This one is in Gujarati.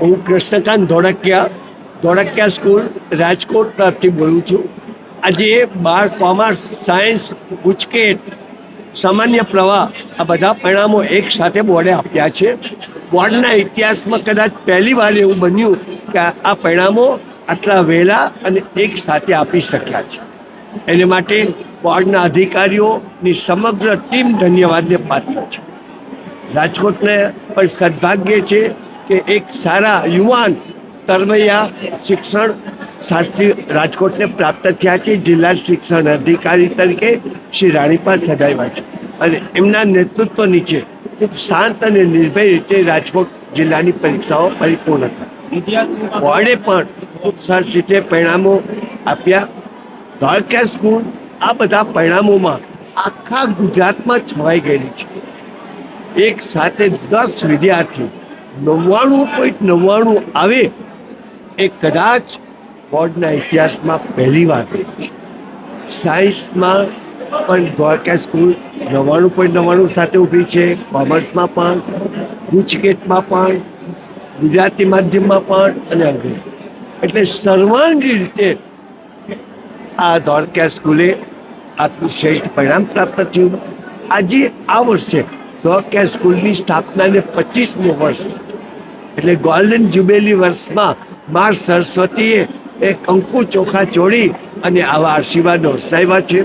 હું કૃષ્ણકાંત ધોળકિયા ધોળકિયા સ્કૂલ રાજકોટ તરફથી બોલું છું. આજે બાર કોમર્સ, સાયન્સ ગુજકેટ સામાન્ય પ્રવાહ આ બધા પરિણામો એક સાથે બોર્ડે આપ્યા છે. બોર્ડના ઇતિહાસમાં કદાચ પહેલી વાર એવું બન્યું કે આ પરિણામો આટલા વહેલા અને એક સાથે આપી શક્યા છે. એને માટે બોર્ડના અધિકારીઓની સમગ્ર ટીમ ધન્યવાદને પાત્ર છે. રાજકોટને પણ સદભાગ્ય છે કે એક સારા યુવાન તરવૈયા શિક્ષણ શાસ્ત્રી રાજકોટને પ્રાપ્ત થયા છે, જિલ્લા શિક્ષણ અધિકારી તરીકે શ્રી રાણીપા સદાવ્યા છે. અને એમના નેતૃત્વ નીચે ખૂબ શાંત અને નિર્ભય રીતે રાજકોટ જિલ્લાની પરીક્ષાઓ પરિપૂર્ણ થઈ બોર્ડે પણ ખૂબ સરસ રીતે પરિણામો આપ્યા. દ્વારકા સ્કૂલ આ બધા પરિણામોમાં આખા ગુજરાતમાં છવાઈ ગયેલી છે. એક સાથે દસ વિદ્યાર્થી નવ્વાણું પોઈન્ટ નવ્વાણું આવે એ કદાચ બોર્ડના ઇતિહાસમાં પહેલી વાર સાયન્સમાં પણ દ્વારકા સ્કૂલ નવ્વાણું પોઈન્ટ નવ્વાણું સાથે ઊભી છે કોમર્સમાં પણ ગુજકેટમાં પણ, ગુજરાતી માધ્યમમાં પણ અને અંગ્રેજી. એટલે સર્વાંગી રીતે આ દ્વારકા સ્કૂલે આટલું શ્રેષ્ઠ પરિણામ પ્રાપ્ત થયું. આજે આ વર્ષે દ્વારકા સ્કૂલની સ્થાપનાને પચીસમું વર્ષ એટલે ગોલ્ડન જ્યુબેલી વર્ષમાં મા સરસ્વતીએ એ કંકુ ચોખા ચોળી અને આવા આશીર્વાદો વરસાવ્યા છે.